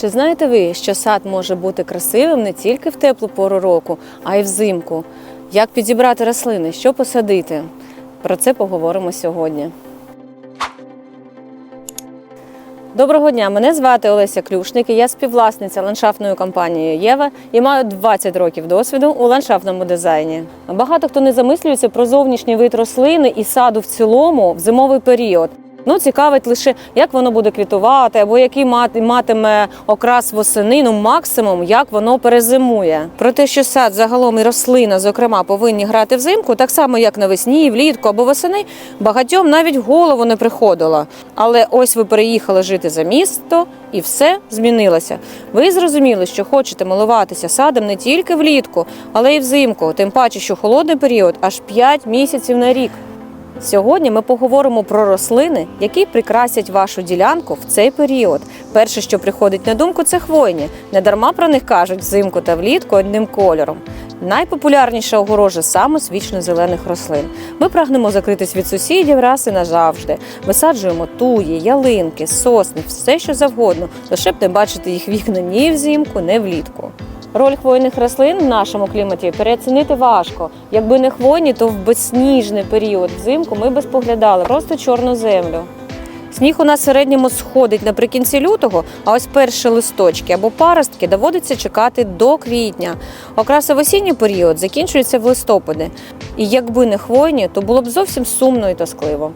Чи знаєте ви, що сад може бути красивим не тільки в теплу пору року, а й взимку? Як підібрати рослини, що посадити? Про це поговоримо сьогодні. Доброго дня, мене звати Олеся Клюшник, і я співвласниця ландшафтної компанії Єва і маю 20 років досвіду у ландшафтному дизайні. Багато хто не замислюється про зовнішній вид рослини і саду в цілому в зимовий період. Ну, цікавить лише, як воно буде квітувати, або який мат- матиме окрас восени, ну максимум, як воно перезимує. Про те, що сад загалом і рослина, зокрема, повинні грати взимку, так само як навесні, влітку або восени, багатьом навіть голову не приходило. Але ось ви переїхали жити за місто, і все змінилося. Ви зрозуміли, що хочете милуватися садом не тільки влітку, але й взимку, тим паче, що холодний період аж 5 місяців на рік. Сьогодні ми поговоримо про рослини, які прикрасять вашу ділянку в цей період. Перше, що приходить на думку, це хвойні. Недарма про них кажуть взимку та влітку одним кольором. Найпопулярніша огорожа саме з вічно-зелених рослин. Ми прагнемо закритись від сусідів раз і назавжди. Висаджуємо туї, ялинки, сосни, все що завгодно, лише б не бачити їх вікна ні взимку, ні влітку. Роль хвойних рослин в нашому кліматі переоцінити важко. Якби не хвойні, то в безсніжний період взимку ми б споглядали просто чорну землю. Сніг у нас в середньому сходить наприкінці лютого, а ось перші листочки або паростки доводиться чекати до квітня. Окраса в осінній період закінчується в листопаді. І якби не хвойні, то було б зовсім сумно і тоскливо.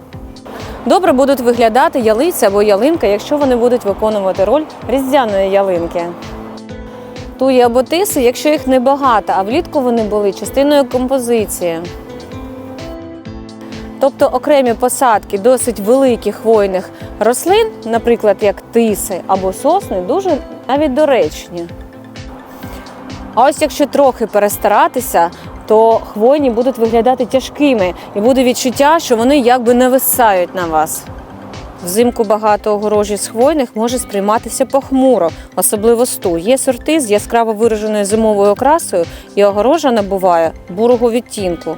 Добре будуть виглядати ялиця або ялинка, якщо вони будуть виконувати роль різдвяної ялинки. Туї або тиси, якщо їх небагато, а влітку вони були частиною композиції. Тобто окремі посадки досить великих хвойних рослин, наприклад, як тиси або сосни, дуже навіть доречні. А ось якщо трохи перестаратися, то хвойні будуть виглядати тяжкими і буде відчуття, що вони якби нависають на вас. Взимку багато огорожі з хвойних може сприйматися похмуро, особливо сту. Є сорти з яскраво вираженою зимовою окрасою, і огорожа набуває бурого відтінку.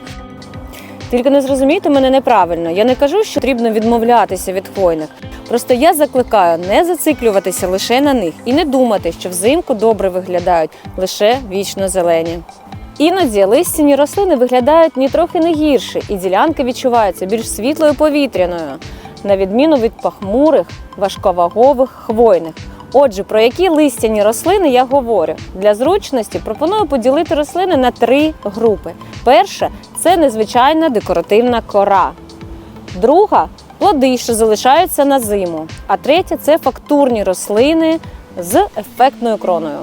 Тільки не зрозумійте мене неправильно. Я не кажу, що потрібно відмовлятися від хвойних. Просто я закликаю не зациклюватися лише на них і не думати, що взимку добре виглядають лише вічно зелені. Іноді листяні рослини виглядають нітрохи не гірше, і ділянка відчувається більш світлою повітряною, на відміну від пахмурих, важковагових хвойних. Отже, про які листяні рослини я говорю? Для зручності пропоную поділити рослини на три групи. Перша це незвичайна декоративна кора. Друга плоди, що залишаються на зиму. А третя це фактурні рослини з ефектною кроною.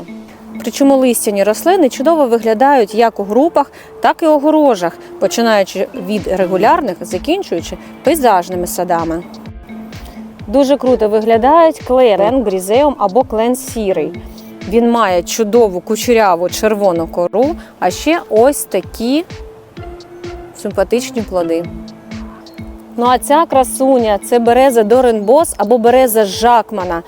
Причому листяні рослини чудово виглядають як у групах, так і у огорожах, починаючи від регулярних, закінчуючи пейзажними садами. Дуже круто виглядають клейрен грізеум або клен сірий. Він має чудову кучеряву червону кору, а ще ось такі симпатичні плоди. Ну а ця красуня це береза Доренбос або береза Жакмана.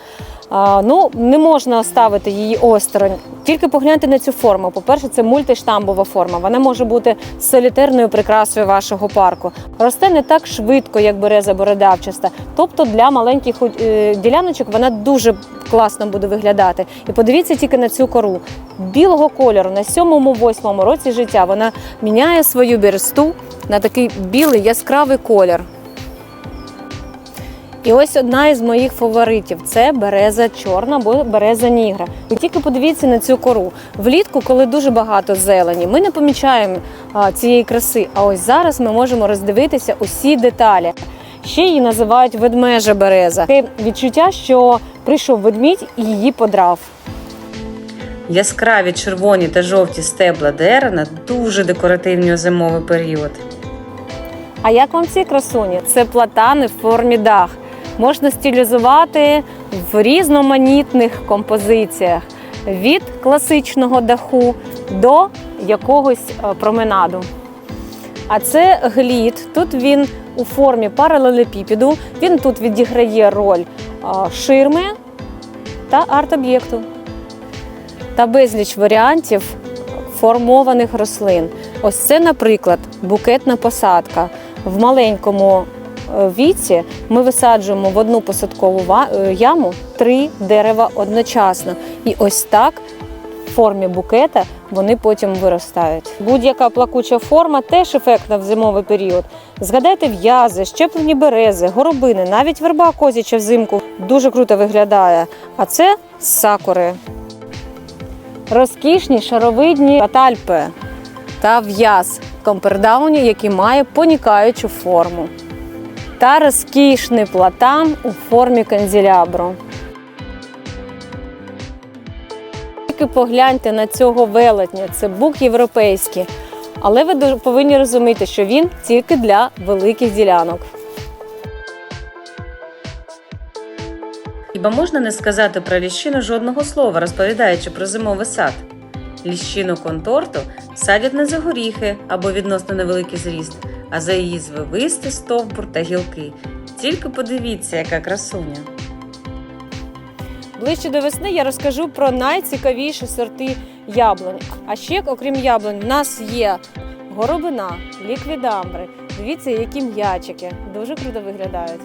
Ну, не можна ставити її осторонь. Тільки погляньте на цю форму. По-перше, це мультиштамбова форма. Вона може бути солітерною прикрасою вашого парку. Росте не так швидко, як береза бородавчаста. Тобто для маленьких е, діляночок вона дуже класно буде виглядати. І подивіться тільки на цю кору. Білого кольору на сьомому-восьмому році життя вона міняє свою бересту на такий білий яскравий колір. І ось одна із моїх фаворитів це береза чорна або береза нігра. Ви тільки подивіться на цю кору. Влітку, коли дуже багато зелені, ми не помічаємо а, цієї краси. А ось зараз ми можемо роздивитися усі деталі. Ще її називають ведмежа береза. Таке відчуття, що прийшов ведмідь і її подрав. Яскраві червоні та жовті стебла дерена дуже декоративні у зимовий період. А як вам ці красуні? Це платани в формі дах. Можна стилізувати в різноманітних композиціях від класичного даху до якогось е, променаду. А це глід. Тут він у формі паралелепіпіду. Він тут відіграє роль е, ширми та арт-об'єкту. Та безліч варіантів формованих рослин. Ось це, наприклад, букетна посадка в маленькому віці ми висаджуємо в одну посадкову е, яму три дерева одночасно. І ось так в формі букета вони потім виростають. Будь-яка плакуча форма теж ефектна в зимовий період. Згадайте в'язи, щеплені берези, горобини, навіть верба козяча взимку дуже круто виглядає. А це сакури. Розкішні шаровидні катальпи та в'яз компердауні, який має понікаючу форму. Та розкішний платан у формі канзілябру. Тільки погляньте на цього велетня, це бук європейський. Але ви повинні розуміти, що він тільки для великих ділянок. Хіба можна не сказати про ліщину жодного слова, розповідаючи про зимовий сад? Ліщину конторту садять не за горіхи або відносно невеликий зріст, а за її звивистий стовбур та гілки. Тільки подивіться, яка красуня. Ближче до весни я розкажу про найцікавіші сорти яблунь. А ще, окрім яблунь, в нас є горобина, ліквідамбри. Дивіться, які м'ячики. Дуже круто виглядають.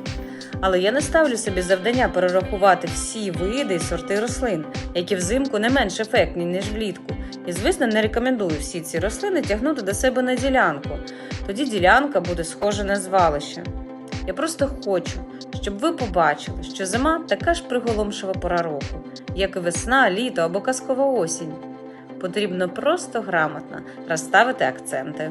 Але я не ставлю собі завдання перерахувати всі види і сорти рослин, які взимку не менш ефектні, ніж влітку. І, звісно, не рекомендую всі ці рослини тягнути до себе на ділянку. Тоді ділянка буде схожа на звалище. Я просто хочу, щоб ви побачили, що зима така ж приголомшива пора року, як і весна, літо або казкова осінь. Потрібно просто грамотно розставити акценти.